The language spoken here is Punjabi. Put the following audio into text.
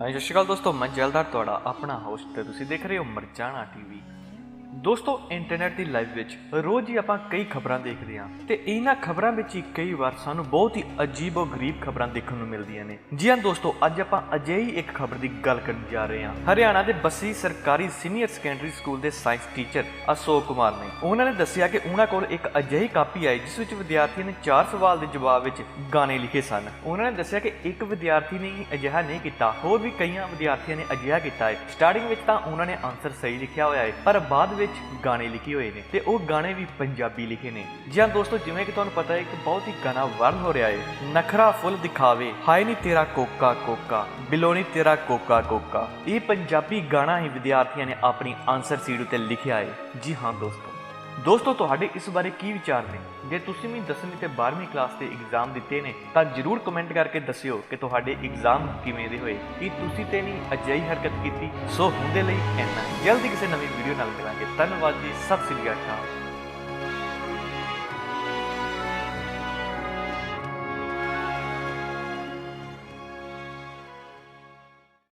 ਹਾਂਜੀ ਸਤਿ ਸ਼੍ਰੀ ਅਕਾਲ ਦੋਸਤੋ ਮੈਂ ਜਲਦਾਰ ਤੁਹਾਡਾ ਆਪਣਾ ਹੋਸਟ ਤੁਸੀਂ ਦੇਖ ਰਹੇ ਹੋ ਮਰਜਾਣਾ ਟੀਵੀ ਦੋਸਤੋ ਇੰਟਰਨੈਟ ਦੀ ਲਾਈਵ ਵਿੱਚ ਰੋਜ਼ ਹੀ ਆਪਾਂ ਕਈ ਖਬਰਾਂ ਦੇਖਦੇ ਹਾਂ ਤੇ ਇਹਨਾਂ ਖਬਰਾਂ ਵਿੱਚ ਹੀ ਕਈ ਵਾਰ ਸਾਨੂੰ ਬਹੁਤ ਹੀ ਅਜੀਬ ਅਤੇ ਗਰੀਬ ਖਬਰਾਂ ਦੇਖਣ ਨੂੰ ਮਿਲਦੀਆਂ ਨੇ। ਜੀ ਹਾਂ ਦੋਸਤੋ, ਅੱਜ ਆਪਾਂ ਅਜਿਹੀ ਇੱਕ ਖਬਰ ਦੀ ਗੱਲ ਕਰਨ ਜਾ ਰਹੇ ਹਾਂ। ਹਰਿਆਣਾ ਦੇ ਬੱਸੀ ਸਰਕਾਰੀ ਸੀਨੀਅਰ ਸੈਕੰਡਰੀ ਸਕੂਲ ਦੇ ਸਾਇੰਸ ਟੀਚਰ ਅਸ਼ੋਕ ਕੁਮਾਰ ਨੇ। ਉਹਨਾਂ ਨੇ ਦੱਸਿਆ ਕਿ ਉਹਨਾਂ ਕੋਲ ਇੱਕ ਅਜਿਹੀ ਕਾਪੀ ਆਈ ਜਿਸ ਵਿੱਚ ਵਿਦਿਆਰਥੀਆਂ ਨੇ ਚਾਰ ਸਵਾਲ ਦੇ ਜਵਾਬ ਵਿੱਚ ਗਾਣੇ ਲਿਖੇ ਸਨ। ਉਹਨਾਂ ਨੇ ਦੱਸਿਆ ਕਿ ਇੱਕ ਵਿਦਿਆਰਥੀ ਨੇ ਹੀ ਅਜਿਹਾ ਨਹੀਂ ਕੀਤਾ, ਹੋਰ ਵੀ ਕਈਆਂ ਵਿਦਿਆਰਥੀਆਂ ਨੇ ਅਜਿਹਾ ਕੀਤਾ ਹੈ। ਸਟਾਰਟਿੰਗ ਵਿੱਚ ਤਾਂ ਉਹਨਾਂ ਨੇ ਆਨਸਰ ਸਹੀ ਲਿਖਿਆ ਹੋਇਆ ਹੈ, ਪਰ ਬਾਅਦ ਵਿੱਚ ਗਾਣੇ ਲਿਖੇ ਹੋਏ ਨੇ ਤੇ ਉਹ ਗਾਣੇ ਵੀ ਪੰਜਾਬੀ ਲਿਖੇ ਨੇ। ਜੀ ਹਾਂ ਦੋਸਤੋ, ਜਿਵੇਂ ਕਿ ਤੁਹਾਨੂੰ ਪਤਾ ਹੈ ਕਿ ਬਹੁਤ ਹੀ ਗਾਣਾ ਵਾਇਰਲ ਹੋ ਰਿਹਾ ਹੈ। ਨਖਰਾ ਫੁੱਲ ਦਿਖਾਵੇ, ਹਾਏ ਨੀ ਤੇਰਾ ਕੋਕਾ ਕੋਕਾ ਬਿਲੋਨੀ ਤੇਰਾ ਕੋਕਾ ਕੋਕਾ। ਇਹ ਪੰਜਾਬੀ ਗਾਣਾ ਹੀ ਵਿਦਿਆਰਥੀਆਂ ਨੇ ਆਪਣੀ ਆਨਸਰ ਸੀਟ ਉੱਤੇ ਲਿਖਿਆ ਹੈ। ਜੀ ਹਾਂ ਦੋਸਤੋ। ਦੋਸਤੋ, ਤੁਹਾਡੇ ਇਸ ਬਾਰੇ ਕੀ ਵਿਚਾਰ ਨੇ? ਜੇ ਤੁਸੀਂ ਵੀ 10ਵੀਂ ਤੇ 12ਵੀਂ ਕਲਾਸ ਦੇ ਇਗਜ਼ਾਮ ਦਿੱਤੇ ਨੇ, ਤਾਂ ਜਰੂਰ ਕਮੈਂਟ ਕਰਕੇ ਦੱਸਿਓ ਕਿ ਤੁਹਾਡੇ ਇਗਜ਼ਾਮ ਕਿਵੇਂ ਦੇ ਹੋਏ। ਕੀ ਤੁਸੀਂ ਤੇ ਨਹੀਂ ਅਜਿਹੀ ਹਰਕਤ ਕੀਤੀ? ਸੋ, ਹੁੰਦੇ ਲਈ ਇੰਨਾ। ਜਲਦੀ ਕਿਸੇ ਨਵੀਂ ਵੀਡੀਓ ਨਾਲ ਮਿਲਾਂਗੇ। ਧੰਨਵਾਦ ਜੀ। ਸਤਿ ਸ੍ਰੀ ਅਕਾਲ।